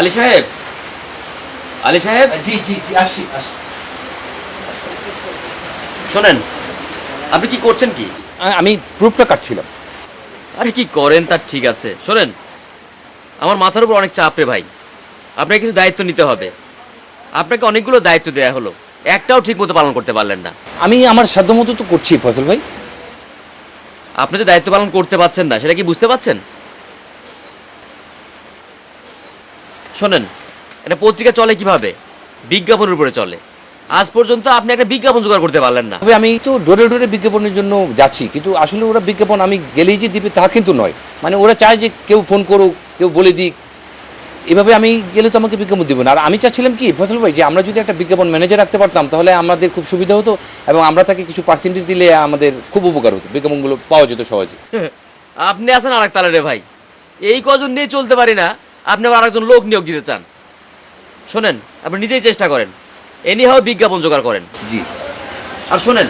আলী সাহেব? আলী সাহেব? জি জি শোনেন আপনি কি করছেন কি? আমি প্রুফটা কাটছিলাম। আরে কি করেন তার ঠিক আছে। শোনেন আমার মাথার উপর অনেক চাপ রে ভাই। আপনাকে কিছু দায়িত্ব নিতে হবে। আপনাকে অনেকগুলো দায়িত্ব দেওয়া হলো। একটাও ঠিক মতো পালন করতে পারলেন না। আমি আমার সাধ্যমতো তো করছি ফসল ভাই। আপনি যে দায়িত্ব পালন করতে পারছেন না সেটা কি বুঝতে পারছেন? শোনেন এটা পত্রিকা চলে কীভাবে? বিজ্ঞাপনের উপরে চলে। আজ পর্যন্ত আপনি একটা বিজ্ঞাপন জোগাড় করতে পারলেন না। আমি তো ডোরে ডোরে বিজ্ঞাপনের জন্য যাচ্ছি কিন্তু আসলে ওরা বিজ্ঞাপন আমি গেলেই যে দিবে তা কিন্তু নয়। মানে ওরা চায় যে কেউ ফোন করুক কেউ বলে দিক। এভাবে আমি গেলে তো আমাকে বিজ্ঞাপন দেবে না। আর আমি চাচ্ছিলাম কি ফসল ভাই যে আমরা যদি একটা বিজ্ঞাপন ম্যানেজার রাখতে পারতাম তাহলে আমাদের খুব সুবিধা হতো এবং আমরা তাকে কিছু পার্সেন্টেজ দিলে আমাদের খুব উপকার হতো বিজ্ঞাপনগুলো পাওয়া যেত সহজে। আপনি আছেন আরেক তালে রে ভাই। এই কজন নিয়ে চলতে পারি না আপনি আবার আরেকজন লোক নিয়োগ দিতে চান। শোনেন আপনি নিজেই চেষ্টা করেন। এনি হাও বিজ্ঞাপন জোগাড় করেন। জি। আর শোনেন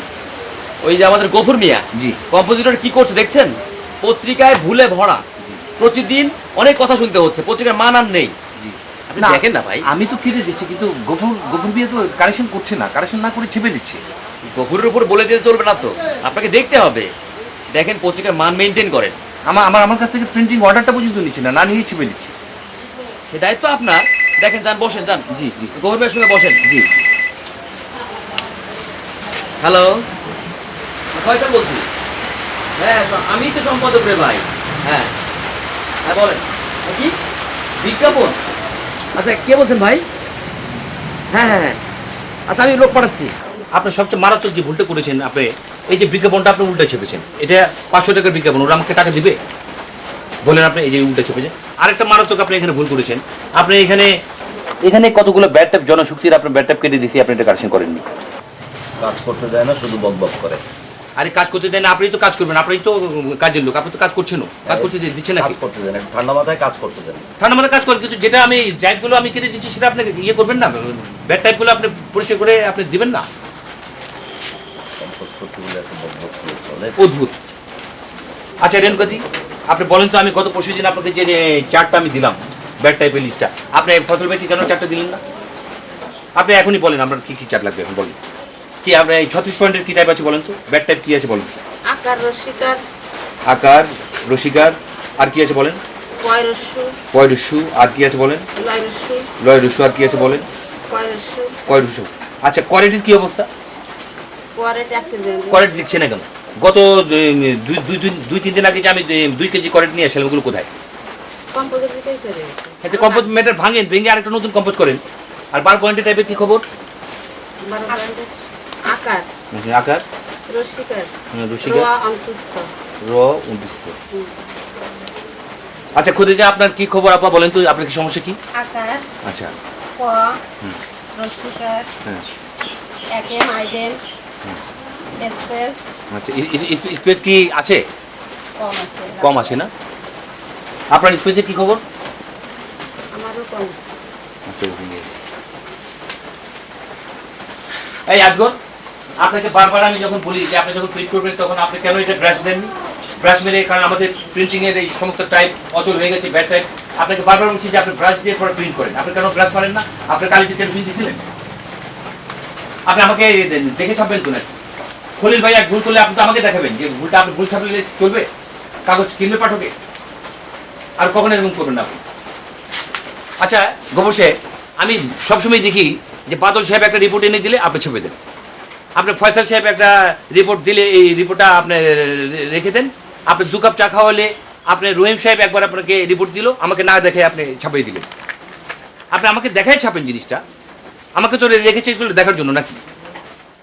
ওই যে আমাদের গফুর মিয়া জি। কম্পোজিটর কি করছে দেখছেন? পত্রিকায় ভুলে ভরা। প্রতিদিন অনেক কথা শুনতে হচ্ছে পত্রিকার মান আর নেই। জি। আপনি দেখেন না ভাই। আমি তো কেটে দিচ্ছি কিন্তু গফুর গফুর বিয়ে তো কারেকশন করছে না কারেকশন না করে ছেপে দিচ্ছে। গফুরের উপর বলে দিতে চলবে না তো। আপনাকে দেখতে হবে। দেখেন পত্রিকার মান মেনটেন করেন। আমার আমার আমার কাছ থেকে প্রিন্টিং অর্ডারটা পর্যন্ত নিচ্ছে না না নিয়ে ছেপে দিচ্ছে। সে দায়িত্ব আপনার। দেখেন যান বসেন যান। জি জি। মিয়ার সঙ্গে বসেন। জি হ্যালো। কয়টা বলছি? হ্যাঁ আমি তো সম্পাদক রে ভাই। হ্যাঁ। হ্যাঁ বলেন। হ্যাঁ, কি? বিজ্ঞাপন? আচ্ছা কে বলছেন ভাই? হ্যাঁ হ্যাঁ হ্যাঁ। আচ্ছা আমি লোক পাঠাচ্ছি। আপনি সবচেয়ে মারাত্মক যে ভুলটা করেছেন আপনি এই যে বিজ্ঞাপনটা আপনি উল্টে চেপেছেন এটা পাঁচশো টাকার বিজ্ঞাপন ওরা আমাকে টাকা দিবে? বলেন আপনি এই যে উল্টে চেপেছেন আরেকটা মারাত্মক আপনি এখানে ভুল করেছেন। আপনি এখানে এখানে কতগুলো ব্যাট ট্যাপ জনশক্তির আপনার ব্যাট ট্যাপ কেটে দিয়েছি আপনি এটা কারেকশন করেননি। কাজ করতে দেয় না শুধু বক বক করে। আরে কাজ করতে দেন না, আপনি তো কাজ করবেন আপনি তো কাজের লোক আপনি তো কাজ করছেন কাজ করতে দিচ্ছেন নাকি? কাজ করতে দেন ঠান্ডা মাথায় কাজ করতে দেন ঠান্ডা মাথায় কাজ করেন কিন্তু যেটা আমি জাইটগুলো আমি কেটে দিচ্ছি সেটা আপনি ইয়ে করবেন না ব্যাট টাইপগুলো আপনি পরিষ্কার করে আপনি দিবেন না। অদ্ভুত। আচ্ছা রেণুকাদি আপনি বলেন তো আমি গত পরশু দিন আপনাকে যে চার্টটা আমি দিলাম ব্যাড টাইপের লিস্টটা আপনি ফসল ভাইকে কেন চারটা দিলেন না? আপনি এখনই বলেন আপনার কি কি চার্ট লাগবে এখন বলেন। কি আপনার এই ছত্রিশ পয়েন্টের কি টাইপ আছে বলেন তো? ব্যাড টাইপ কি আছে বলেন? আকার রসিকার। আকার রসিকার আর কি আছে বলেন? কয়রস্যু আর কি আছে বলেন? লয় রস্যু আর কি আছে বলেন? কয়রস্যু আচ্ছা কোয়ালিটির কি অবস্থা? কোয়ালিটি লিখছে না কেন? গত দুই দুই দুই তিন দিন আগে যে আমি দুই কেজি কোয়ালিটি নিয়ে আসলাম ওগুলো কোথায়? এতে কম্পোজ ম্যাটার ভাঙেন ভেঙে আরেকটা নতুন কম্পোজ করেন। আর বার পয়েন্টের টাইপের কি খবর? আকার। আকার। রসিকার রসিকা র উনত্রিশশো আচ্ছা খুদে যে আপনার কি খবর আপা বলেন তো আপনার কি সমস্যা কি? আকার। আচ্ছা। ক। রসিকার হ্যাঁ। একে মাইডেন স্পেস আচ্ছা স্পেস কি আছে? কম আছে কম আছে না? আপনার স্পেসের কি খবর? আমারও কম আচ্ছা এই আজগর আপনাকে বারবার আমি যখন বলি যে আপনি যখন প্রিন্ট করবেন তখন আপনি কেন এটা ব্রাশ দেননি? ব্রাশ মেরে কারণ আমাদের প্রিন্টিং এর এই সমস্ত টাইপ অচল হয়ে গেছে ব্যাড টাইপ আপনাকে বারবার বলছি যে আপনি ব্রাশ দিয়ে পরে প্রিন্ট করেন। আপনি কেন ব্রাশ মারেন না? আপনি কালিতে টেনশন দিয়েছিলেন আপনি আমাকে দেখে ছাপবেন তো নাকি? খলিল ভাই এক ভুল করলে আপনি তো আমাকে দেখাবেন যে ভুলটা আপনি ভুল ছাপলে চলবে? কাগজ কিনবে পাঠকে? আর কখনো এরকম করবেন না আপনি। আচ্ছা গোবসে আমি সবসময় দেখি যে বাদল সাহেব একটা রিপোর্ট এনে দিলে আপনি ছবি দেন। আপনি ফয়সাল সাহেব একটা রিপোর্ট দিলে এই রিপোর্টটা আপনি রেখে দেন। আপনি দু কাপ চা খাওয়ালে আপনি রহিম সাহেব একবার আপনাকে রিপোর্ট দিল, আমাকে না দেখে আপনি ছাপিয়ে দিলেন। আপনি আমাকে দেখাই ছাপেন জিনিসটা? আমাকে তো রেখেছে দেখার জন্য নাকি?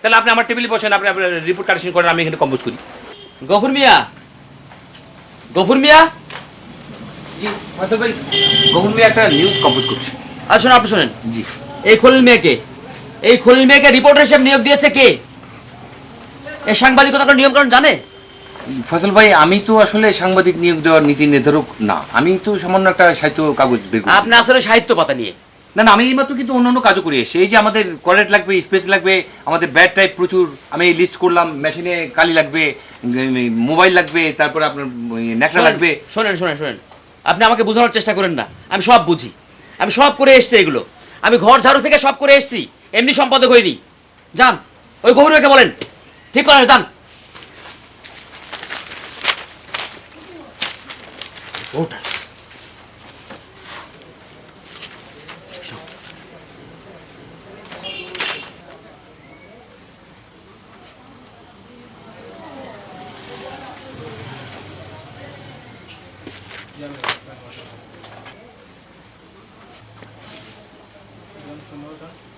তাহলে আপনি আমার টেবিলে বসেন আপনি আপনার রিপোর্ট কারেকশন করেন আমি এখানে কম্পোজ করি গফুর মিয়া! গফুর মিয়া! জি ফয়সাল ভাই গভর্নমেন্ট একটা নিউজ কম্পোজ করছে আর শোনেন আপনি শোনেন। জি। এই খলিল মিয়াকে এই খলিল মিয়াকে রিপোর্টার হিসেবে নিয়োগ দিয়েছে কে? এই সাংবাদিকতার নিয়ম কারণ জানে? ফসল ভাই আমি তো আসলে সাংবাদিক নিয়োগ দেওয়ার নীতি নির্ধারক না। আমি তো সামান্য একটা সাহিত্য কাগজ আপনি আসলে সাহিত্য পাতা নিয়ে। না না আমি এইমাত্র কিন্তু অন্যান্য কাজও করে। এসেছি এই যে আমাদের কোয়ালেট লাগবে স্পেস লাগবে আমাদের ব্যাট টাইপ প্রচুর। আমি লিস্ট করলাম মেশিনে কালি লাগবে মোবাইল লাগবে তারপরে আপনার ন্যাকড়া লাগবে। শোনেন শোনেন শোনেন। আপনি আমাকে বোঝানোর চেষ্টা করেন না। আমি সব বুঝি। আমি সব করে এসছি এগুলো। আমি ঘর ঝাড়ু থেকে সব করে এসছি। এমনি সম্পাদক হইনি। যান ওই গভীর ভাইকে বলেন। ঠিক করেন যান। ওটা One promoter.